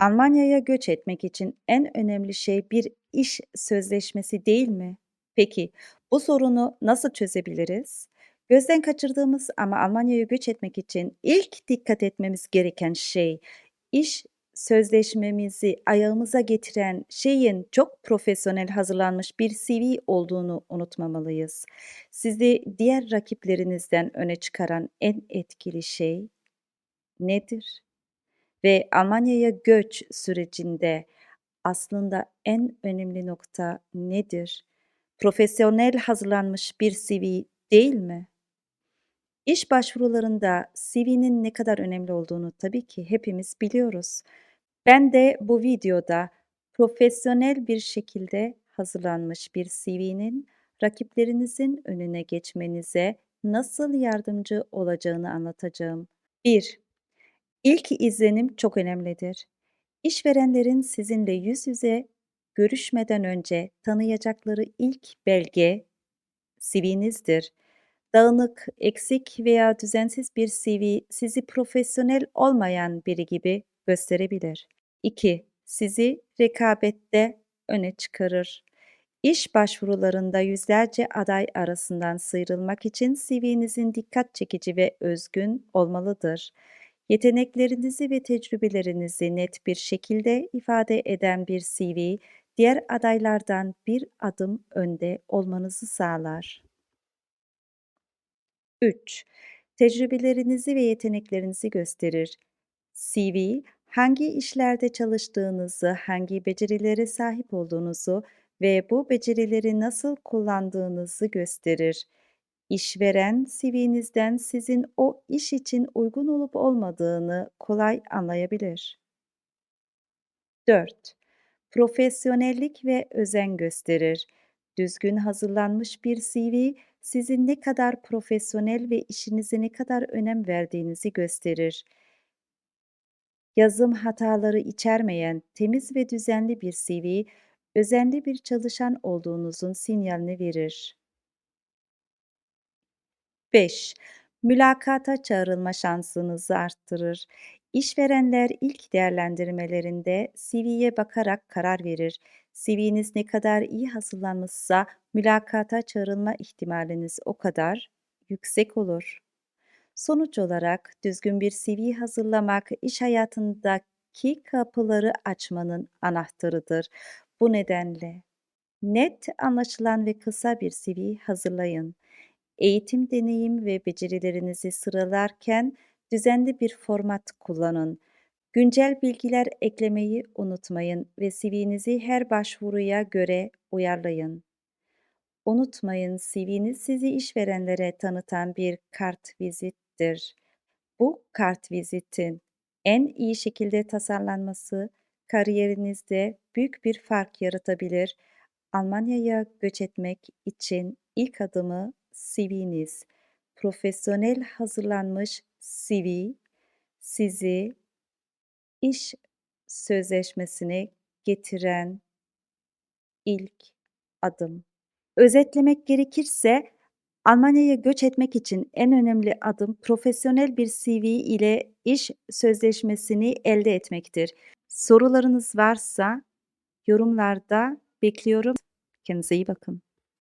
Almanya'ya göç etmek için en önemli şey bir iş sözleşmesi değil mi? Peki, bu sorunu nasıl çözebiliriz? Gözden kaçırdığımız ama Almanya'ya göç etmek için ilk dikkat etmemiz gereken şey, iş sözleşmemizi ayağımıza getiren şeyin çok profesyonel hazırlanmış bir CV olduğunu unutmamalıyız. Sizi diğer rakiplerinizden öne çıkaran en etkili şey nedir? Ve Almanya'ya göç sürecinde aslında en önemli nokta nedir? Profesyonel hazırlanmış bir CV değil mi? İş başvurularında CV'nin ne kadar önemli olduğunu tabii ki hepimiz biliyoruz. Ben de bu videoda profesyonel bir şekilde hazırlanmış bir CV'nin rakiplerinizin önüne geçmenize nasıl yardımcı olacağını anlatacağım. 1. İlk izlenim çok önemlidir. İşverenlerin sizinle yüz yüze görüşmeden önce tanıyacakları ilk belge CV'nizdir. Dağınık, eksik veya düzensiz bir CV sizi profesyonel olmayan biri gibi gösterebilir. 2. Sizi rekabette öne çıkarır. İş başvurularında yüzlerce aday arasından sıyrılmak için CV'nizin dikkat çekici ve özgün olmalıdır. Yeteneklerinizi ve tecrübelerinizi net bir şekilde ifade eden bir CV, diğer adaylardan bir adım önde olmanızı sağlar. 3. Tecrübelerinizi ve yeteneklerinizi gösterir. CV, hangi işlerde çalıştığınızı, hangi becerilere sahip olduğunuzu ve bu becerileri nasıl kullandığınızı gösterir. İşveren CV'nizden sizin o iş için uygun olup olmadığını kolay anlayabilir. 4. Profesyonellik ve özen gösterir. Düzgün hazırlanmış bir CV sizin ne kadar profesyonel ve işinize ne kadar önem verdiğinizi gösterir. Yazım hataları içermeyen temiz ve düzenli bir CV, özenli bir çalışan olduğunuzun sinyalini verir. 5. Mülakata çağrılma şansınızı arttırır. İşverenler ilk değerlendirmelerinde CV'ye bakarak karar verir. CV'niz ne kadar iyi hazırlanmışsa mülakata çağrılma ihtimaliniz o kadar yüksek olur. Sonuç olarak düzgün bir CV hazırlamak iş hayatındaki kapıları açmanın anahtarıdır. Bu nedenle net, anlaşılan ve kısa bir CV hazırlayın. Eğitim deneyim ve becerilerinizi sıralarken düzenli bir format kullanın. Güncel bilgiler eklemeyi unutmayın ve CV'nizi her başvuruya göre uyarlayın. Unutmayın CV'niz sizi işverenlere tanıtan bir kart vizittir. Bu kart vizitin en iyi şekilde tasarlanması kariyerinizde büyük bir fark yaratabilir. Almanya'ya göç etmek için ilk adımı CV'niz. Profesyonel hazırlanmış CV sizi iş sözleşmesine getiren ilk adım. Özetlemek gerekirse Almanya'ya göç etmek için en önemli adım profesyonel bir CV ile iş sözleşmesini elde etmektir. Sorularınız varsa yorumlarda bekliyorum. Kendinize iyi bakın.